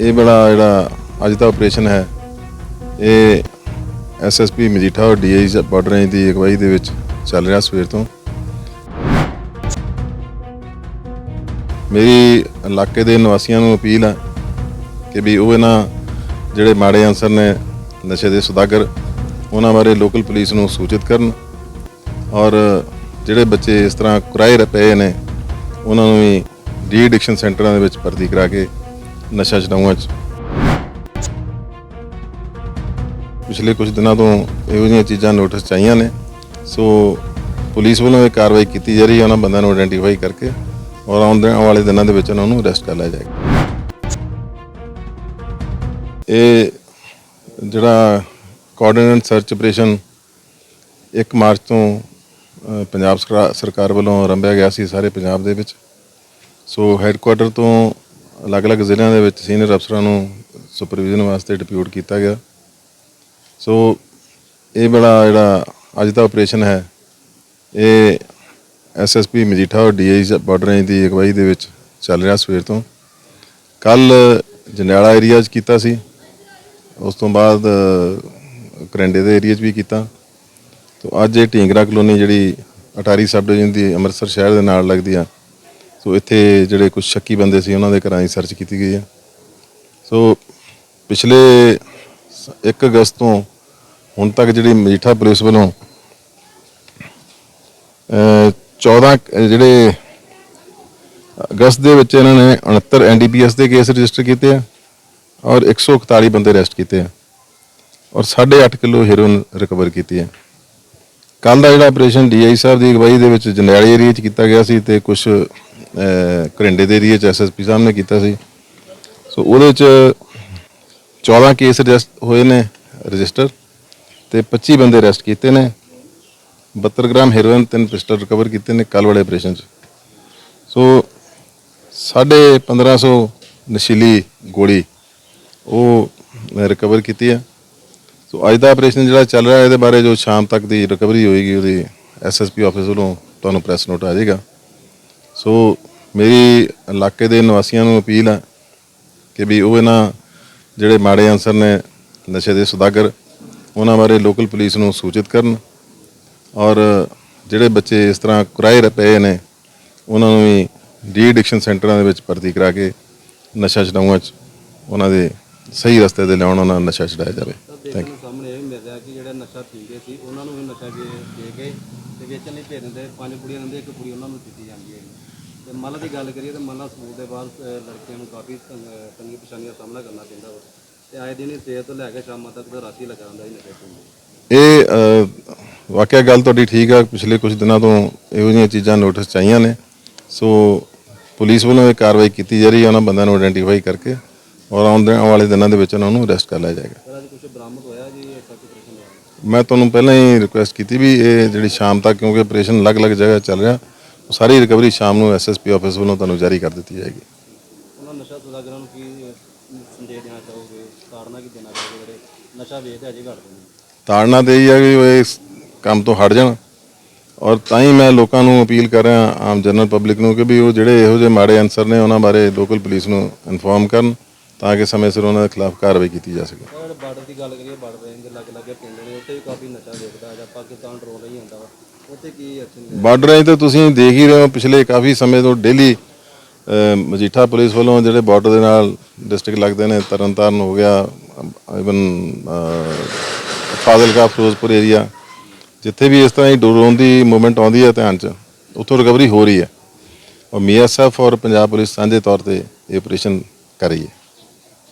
ਇਹ ਬੜਾ ਜਿਹੜਾ ਅੱਜ ਦਾ ਆਪਰੇਸ਼ਨ ਹੈ, ਇਹ ਐਸਐਸਪੀ ਮਜੀਠਾ ਔਰ ਡੀਆਈ ਬਾਰਡਰ ਰੇਂਜ ਦੀ ਅਗਵਾਈ ਦੇ ਵਿੱਚ ਚੱਲ ਰਿਹਾ ਸਵੇਰ ਤੋਂ। ਮੇਰੀ ਇਲਾਕੇ ਦੇ ਨਿਵਾਸੀਆਂ ਨੂੰ ਅਪੀਲ ਹੈ ਕਿ ਵੀ ਉਹ ਇਹਨਾਂ ਜਿਹੜੇ ਮਾੜੇ ਅਨਸਰ ਨੇ, ਨਸ਼ੇ ਦੇ ਸੁਦਾਗਰ, ਉਹਨਾਂ ਬਾਰੇ ਲੋਕਲ ਪੁਲਿਸ ਨੂੰ ਸੂਚਿਤ ਕਰਨ ਔਰ ਜਿਹੜੇ ਬੱਚੇ ਇਸ ਤਰ੍ਹਾਂ ਕੁਰਾਏ ਪਏ ਨੇ, ਉਹਨਾਂ ਨੂੰ ਵੀ ਡੀ ਐਡਿਕਸ਼ਨ ਸੈਂਟਰਾਂ ਦੇ ਵਿੱਚ ਭਰਤੀ ਕਰਾ ਕੇ ਨਸ਼ਾ ਛਡਾਊਆਂ 'ਚ। ਪਿਛਲੇ ਕੁਝ ਦਿਨਾਂ ਤੋਂ ਇਹੋ ਜਿਹੀਆਂ ਚੀਜ਼ਾਂ ਨੋਟਿਸ 'ਚ ਆਈਆਂ ਨੇ। ਸੋ ਪੁਲਿਸ ਵੱਲੋਂ ਇਹ ਕਾਰਵਾਈ ਕੀਤੀ ਜਾ ਰਹੀ ਹੈ, ਉਹਨਾਂ ਬੰਦਿਆਂ ਨੂੰ ਆਇਡੈਂਟੀਫਾਈ ਕਰਕੇ ਔਰ ਆਉਣ ਵਾਲੇ ਦਿਨਾਂ ਦੇ ਵਿੱਚ ਉਹਨਾਂ ਨੂੰ ਅਰੈਸਟ ਕਰ ਲਿਆ ਜਾਏਗਾ। ਇਹ ਜਿਹੜਾ ਕੋਆਰਡੀਨੇਟ ਸਰਚ ਆਪਰੇਸ਼ਨ 1 ਮਾਰਚ ਤੋਂ ਪੰਜਾਬ ਸਰਕਾ- ਸਰਕਾਰ ਵੱਲੋਂ ਆਰੰਭਿਆ ਗਿਆ ਸੀ ਸਾਰੇ ਪੰਜਾਬ ਦੇ ਵਿੱਚ। ਸੋ ਹੈੱਡਕੁਆਟਰ ਤੋਂ ਅਲੱਗ-ਅਲੱਗ ਜ਼ਿਲ੍ਹਿਆਂ ਦੇ ਵਿੱਚ ਸੀਨੀਅਰ ਅਫਸਰਾਂ ਨੂੰ ਸੁਪਰਵਿਜ਼ਨ ਵਾਸਤੇ ਡਿਪਿਊਟ ਕੀਤਾ ਗਿਆ। ਸੋ ਇਹ ਬੜਾ ਜਿਹੜਾ ਅੱਜ ਦਾ ਆਪਰੇਸ਼ਨ ਹੈ ਇਹ ਐਸਐਸਪੀ ਮਜੀਠਾ ਔਰ ਡੀਆਈ ਬਾਰਡਰ ਰੇਂਜ ਦੀ ਅਗਵਾਈ ਦੇ ਵਿੱਚ ਚੱਲ ਰਿਹਾ ਸਵੇਰ ਤੋਂ। ਕੱਲ ਜੰਡਿਆਲਾ ਏਰੀਆ 'ਚ ਕੀਤਾ ਸੀ। ਉਸ ਤੋਂ ਬਾਅਦ ਅ, ਕਰੰਡੇ ਦੇ ਏਰੀਆ 'ਚ ਵੀ ਕੀਤਾ। ਤੋ ਅੱਜ ਇਹ ਢੀਂਗਰਾ ਕਲੋਨੀ ਜਿਹੜੀ ਅਟਾਰੀ ਸਬ ਡਿਵੀਜ਼ਨ ਦੀ ਅੰਮ੍ਰਿਤਸਰ ਸ਼ਹਿਰ ਦੇ ਨਾਲ ਲੱਗਦੀ ਆ। ਸੋ ਇੱਥੇ ਜਿਹੜੇ ਕੁਝ ਸ਼ੱਕੀ ਬੰਦੇ ਸੀ ਉਹਨਾਂ ਦੇ ਘਰਾਂ ਦੀ ਸਰਚ ਕੀਤੀ ਗਈ ਹੈ। ਸੋ ਪਿਛਲੇ 1 ਅਗਸਤ ਤੋਂ ਹੁਣ ਤੱਕ ਜਿਹੜੀ ਮਜੀਠਾ ਪੁਲਿਸ ਵੱਲੋਂ ਅ, 14 ਜਿਹੜੇ ਅਗਸਤ ਦੇ ਵਿੱਚ ਇਹਨਾਂ ਨੇ 69 ਐਨਡੀਪੀਐਸ ਦੇ ਕੇਸ ਰਜਿਸਟਰ ਕੀਤੇ ਆ ਔਰ 141 ਬੰਦੇ ਅਰੈਸਟ ਕੀਤੇ ਆ ਔਰ 8.5 ਕਿਲੋ ਹੈਰੋਇਨ ਰਿਕਵਰ ਕੀਤੀ ਹੈ ਕੱਲ ਦਾ ਜਿਹੜਾ ਆਪਰੇਸ਼ਨ ਡੀਆਈ ਸਾਹਿਬ ਦੀ ਅਗਵਾਈ ਦੇ ਵਿੱਚ ਜੰਡਿਆਲੀ ਏਰੀਆ 'ਚ ਕੀਤਾ ਗਿਆ ਸੀ ਤੇ ਕੁਝ ਘਰਿੰਡੇ ਦੇ ਏਰੀਆ 'ਚ ਐਸਐਸਪੀ ਸਾਹਿਬ ਨੇ ਕੀਤਾ ਸੀ। ਸੋ ਉਹਦੇ 'ਚ 14 ਕੇਸ ਰਜਿਸਟ ਹੋਏ ਨੇ ਰਜਿਸਟਰ ਤੇ 25 ਬੰਦੇ ਅਰੈਸਟ ਕੀਤੇ ਨੇ। 72 ਗ੍ਰਾਮ ਹੈਰੋਇਨ ਤਿੰਨ ਪਿਸਟਲ ਰਿਕਵਰ ਕੀਤੇ ਨੇ ਕੱਲ ਵਾਲੇ ਆਪਰੇਸ਼ਨ 'ਚ। ਸੋ 1550 ਨਸ਼ੀਲੀ ਗੋਲੀ ਉਹ ਰਿਕਵਰ ਕੀਤੀ ਹੈ। ਸੋ ਅੱਜ ਦਾ ਆਪਰੇਸ਼ਨ ਜਿਹੜਾ ਚੱਲ ਰਿਹਾ, ਇਹਦੇ ਬਾਰੇ ਜੋ ਸ਼ਾਮ ਤੱਕ ਦੀ ਰਿਕਵਰੀ ਹੋਏਗੀ, ਉਹਦੀ ਐਸਐਸਪੀ ਆਫਿਸ ਵੱਲੋਂ ਤੁਹਾਨੂੰ ਪ੍ਰੈਸ ਨੋਟ ਆ ਜਾਏਗਾ। ਸੋ ਮੇਰੀ ਇਲਾਕੇ ਦੇ ਨਿਵਾਸੀਆਂ ਨੂੰ ਅਪੀਲ ਹੈ ਕਿ ਵੀ ਉਹ ਇਹਨਾਂ ਜਿਹੜੇ ਮਾੜੇ ਅਨਸਰ ਨੇ ਨਸ਼ੇ ਦੇ ਸੁਦਾਗਰ ਉਹਨਾਂ ਬਾਰੇ ਲੋਕਲ ਪੁਲਿਸ ਨੂੰ ਸੂਚਿਤ ਕਰਨ ਔਰ ਜਿਹੜੇ ਬੱਚੇ ਇਸ ਤਰ੍ਹਾਂ ਕੁਰਾਏ ਪਏ ਨੇ ਉਹਨਾਂ ਨੂੰ ਵੀ ਡੀ ਐਡਿਕਸ਼ਨ ਸੈਂਟਰਾਂ ਦੇ ਵਿੱਚ ਭਰਤੀ ਕਰਾ ਕੇ ਨਸ਼ਾ ਛਡਾਊਆਂ 'ਚ ਉਹਨਾਂ ਦੇ ਸਹੀ ਰਸਤੇ ਤੇ ਲਿਆਉਣ ਉਹਨਾਂ ਨੂੰ ਨਸ਼ਾ ਛਡਾਇਆ ਜਾਵੇ। ਦੇਖਣ ਨੂੰ ਸਾਹਮਣੇ ਇਹ ਵੀ ਮਿਲ ਰਿਹਾ ਕਿ ਜਿਹੜੇ ਨਸ਼ਾ ਪੀਂਦੇ ਸੀ ਉਹਨਾਂ ਨੂੰ ਵੀ ਨਸ਼ਾ ਦੇ ਦੇ ਕੇ ਤੇ ਵੇਚਣ ਲਈ ਭੇਜ ਦਿੰਦੇ ਪੰਜ ਕੁੜੀਆਂ ਦਿੰਦੇ ਇੱਕ ਕੁੜੀ ਉਹਨਾਂ ਨੂੰ ਦਿੱਤੀ ਜਾਂਦੀ ਹੈ। ਤੇ ਮੱਲ ਦੀ ਗੱਲ ਕਰੀਏ ਤਾਂ ਮੱਲਾ ਸਕੂਲ ਦੇ ਬਾਅਦ ਅਹ, ਲੜਕੀਆਂ ਨੂੰ ਕਾਫੀ ਤੰਗ- ਤੰਗੀ ਪਰੇਸ਼ਾਨੀਆਂ ਦਾ ਸਾਹਮਣਾ ਕਰਨਾ ਪੈਂਦਾ ਵਾ। ਤੇ ਆਏ ਦਿਨ ਹੀ ਸਵੇਰ ਤੋਂ ਲੈ ਕੇ ਸ਼ਾਮਾਂ ਤੱਕ ਦਾ ਰਾਤੀ ਲੱਗਾ ਹੁੰਦਾ ਹੀ ਨਸ਼ੇ ਪੀਂਦੇ ਇਹ ਅ, ਵਾਕਿਆ ਗੱਲ ਤੁਹਾਡੀ ਠੀਕ ਆ। ਪਿਛਲੇ ਕੁਝ ਦਿਨਾਂ ਤੋਂ ਇਹੋ ਜਿਹੀਆਂ ਚੀਜ਼ਾਂ ਨੋਟਿਸ 'ਚ ਆਈਆਂ ਨੇ। ਸੋ ਪੁਲਿਸ ਵੱਲੋਂ ਇਹ ਕਾਰਵਾਈ ਕੀਤੀ ਜਾ ਰਹੀ ਹੈ ਉਹਨਾਂ ਬੰਦਿਆਂ ਨੂੰ ਆਇਡੈਂਟੀਫਾਈ ਕਰਕੇ ਔਰ ਆਉਣ ਦੇ ਆਉਣ ਵਾਲੇ ਦਿਨਾਂ ਦੇ ਵਿੱਚ ਉਹਨਾਂ ਨੂੰ ਅਰੈਸਟ ਕਰ ਲਿਆ ਜਾਏਗਾ। ਪਰ ਅੱਜ ਕੁਝ ਬਰਾਮਦ ਹੋਇਆ ਜੀ ਇਹ ਤੱਕ ਆਪਰੇਸ਼ਨ ਹੋਇਆ? ਮੈਂ ਤੁਹਾਨੂੰ ਪਹਿਲਾਂ ਹੀ ਰਿਕੁਐਸਟ ਕੀਤੀ ਵੀ ਇਹ ਜਿਹੜੀ ਸ਼ਾਮ ਤੱਕ ਕਿਉਂਕਿ ਆਪਰੇਸ਼ਨ ਅਲੱਗ-ਅਲੱਗ ਜਗ੍ਹਾ ਚੱਲ ਰਿਹਾ ਸਾਰੀ ਰਿਕਵਰੀ ਸ਼ਾਮ ਨੂੰ ਐਸਐਸਪੀ ਆਫਿਸ ਵੱਲੋਂ ਤੁਹਾਨੂੰ ਜਾਰੀ ਕਰ ਦਿੱਤੀ ਜਾਏਗੀ। ਉਹਨਾਂ ਨਸ਼ਾ ਸੁਦਾਗਰਾਂ ਨੂੰ ਕੀ ਸੰਦੇਸ਼ ਦੇਣਾ ਚਾਹੋਗੇ? ਤਾੜਨਾ ਕੀ ਦੇਣਾ ਚਾਹੋਗੇ? ਜਿਹੜੇ ਨਸ਼ਾ ਵੇਚਦੇ ਅਜੇ ਘਟਦੇ ਨੇ ਤਾੜਨਾ ਤੇ ਇਹ ਆ ਕਿ ਉਹ ਇਸ ਕੰਮ ਤੋਂ ਹਟ ਜਾਣ। ਔਰ ਤਾਂ ਹੀ ਮੈਂ ਲੋਕਾਂ ਨੂੰ ਅਪੀਲ ਕਰ ਰਿਹਾ ਆਮ ਜਨਰਲ ਪਬਲਿਕ ਨੂੰ ਕਿ ਵੀ ਉਹ ਜਿਹੜੇ ਇਹੋ ਜਿਹੇ ਮਾੜੇ ਅਨਸਰ ਨੇ ਉਹਨਾਂ ਬਾਰੇ ਲੋਕਲ ਪੁਲਿਸ ਨੂੰ ਇਨਫੋਰਮ ਕਰਨ। ਤਾਂ ਕਿ ਸਮੇਂ ਸਿਰ ਉਹਨਾਂ ਦੇ ਖਿਲਾਫ ਕਾਰਵਾਈ ਕੀਤੀ ਜਾ ਸਕੇ। ਔਰ ਬਾਰਡਰ ਦੀ ਗੱਲ ਕਰੀਏ ਬਾਰਡਰ ਰੇਂਜ ਦੇ ਲਾਗੇ ਲਾਗੇ ਪਿੰਡ ਨੇ ਉੱਥੇ ਵੀ ਕਾਫੀ ਨਸ਼ਾ ਵੇਚਦਾ ਜਾਂ ਪਾਕਿਸਤਾਨ ਰੋਲ ਹੀ ਹੁੰਦਾ ਵਾ। ਉੱਥੇ ਕੀ ਐਕਸ਼ਨ ਬਾਰਡਰ ਰੇਂਜ ਤੇ ਤੁਸੀਂ ਦੇਖ ਹੀ ਰਹੇ ਹੋ ਪਿਛਲੇ ਕਾਫੀ ਸਮੇਂ ਤੋਂ ਡੇਲੀ ਮਜੀਠਾ ਪੁਲਿਸ ਵੱਲੋਂ ਜਿਹੜੇ ਬਾਰਡਰ ਦੇ ਨਾਲ ਡਿਸਟ੍ਰਿਕਟ ਲੱਗਦੇ ਨੇ ਤਰਨਤਾਰਨ ਹੋ ਗਿਆ ਇਵਨ ਫਾਜ਼ਿਲਕਾ ਫਿਰੋਜ਼ਪੁਰ ਏਰੀਆ ਜਿੱਥੇ ਵੀ ਇਸ ਤਰ੍ਹਾਂ ਹੀ ਡਰੋਨ ਦੀ ਮੂਵਮੈਂਟ ਆਉਂਦੀ ਹੈ ਧਿਆਨ 'ਚ ਉੱਥੋਂ ਰਿਕਵਰੀ ਹੋ ਰਹੀ ਹੈ। ਔਰ ਮੀਐਸਐਫ ਔਰ ਪੰਜਾਬ ਪੁਲਿਸ ਸਾਂਝੇ ਤੌਰ ਤੇ ਇਹ ਆਪਰੇਸ਼ਨ ਕਰ ਰਹੀ ਹੈ।